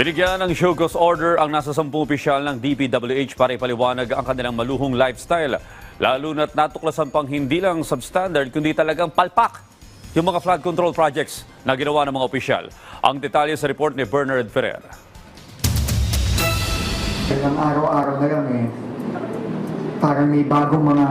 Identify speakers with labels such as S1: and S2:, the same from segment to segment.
S1: Binigyan ng show cause order ang nasa sampung opisyal ng DPWH para ipaliwanag ang kanilang maluhong lifestyle. Lalo na't natuklasan pang hindi lang substandard kundi talagang palpak yung mga flood control projects na ginawa ng mga opisyal. Ang detalye sa report ni Bernard Ferrer.
S2: Ilang araw-araw lang eh, parang may bagong mga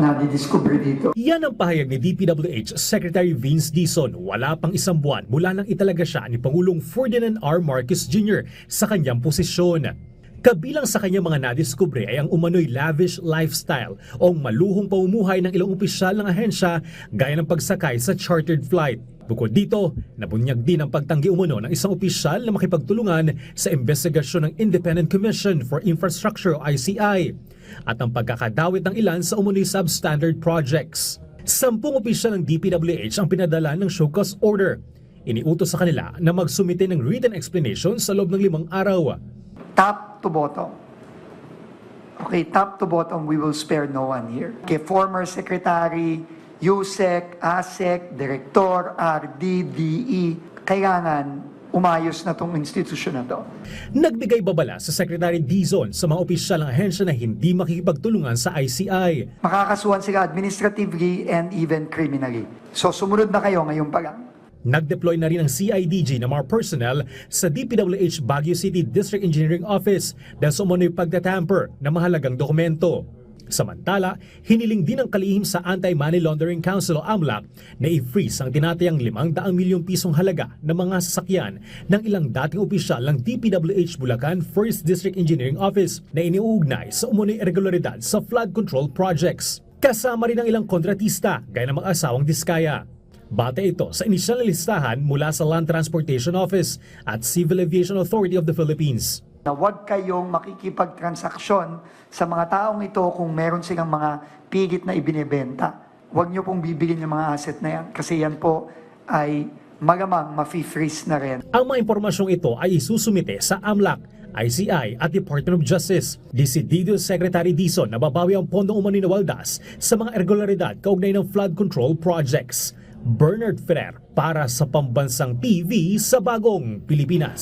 S2: nadidiscover dito.
S3: Yan ang pahayag ni DPWH Secretary Vince Dizon wala pang isang buwan mula nang italaga siya ni Pangulong Ferdinand R. Marcos Jr. sa kanyang posisyon. Kabilang sa kanyang mga nadiskubre ay ang umano'y lavish lifestyle o maluhong pamumuhay ng ilang opisyal ng ahensya gaya ng pagsakay sa chartered flight. Bukod dito, nabunyag din ang pagtanggi umano ng isang opisyal na makipagtulungan sa investigasyon ng Independent Commission for Infrastructure o ICI at ang pagkakadawit ng ilan sa umano'y substandard projects. Sampung opisyal ng DPWH ang pinadala ng show cause order. Iniutos sa kanila na magsumite ng written explanation sa loob ng limang araw.
S2: Top to bottom. Okay, top to bottom, we will spare no one here. Kay former Secretary, USEC, ASEC, Director, RD, DE, kailangan umayos na tong institusyon na to.
S3: Nagbigay babala sa Secretary Dizon sa mga opisyal ng ahensya na hindi makikipagtulungan sa ICI.
S2: Makakasuhan sila administratively and even criminally. So sumunod na kayo ngayon pa lang.
S3: Nag-deploy na rin ang CIDG ng mga personnel sa DPWH Baguio City District Engineering Office dahil sa umano'y pagtatamper ng mahalagang dokumento. Samantala, hiniling din ng kalihim sa Anti-Money Laundering Council o AMLAC na i-freeze ang tinatayang 500 milyong pisong halaga ng mga sasakyan ng ilang dating opisyal ng DPWH Bulacan 1st District Engineering Office na iniuugnay sa umunoy irregularidad sa flood control projects. Kasama rin ang ilang kontratista gaya ng mga asawang Diskaya. Bate ito sa inisyal na listahan mula sa Land Transportation Office at Civil Aviation Authority of the Philippines.
S2: na huwag kayong makikipagtransaksyon sa mga taong ito kung meron silang mga pigit na ibinebenta. Huwag nyo pong bibilin yung mga asset na yan kasi yan po ay malamang mafi-freeze na rin.
S3: Ang mga impormasyong ito ay isusumite sa AMLAC, ICI at Department of Justice. Desidido Secretary Dizon na babawi ang pondong umani na waldas sa mga irregularidad kaugnay ng flood control projects. Bernard Ferrer para sa Pambansang TV sa Bagong Pilipinas.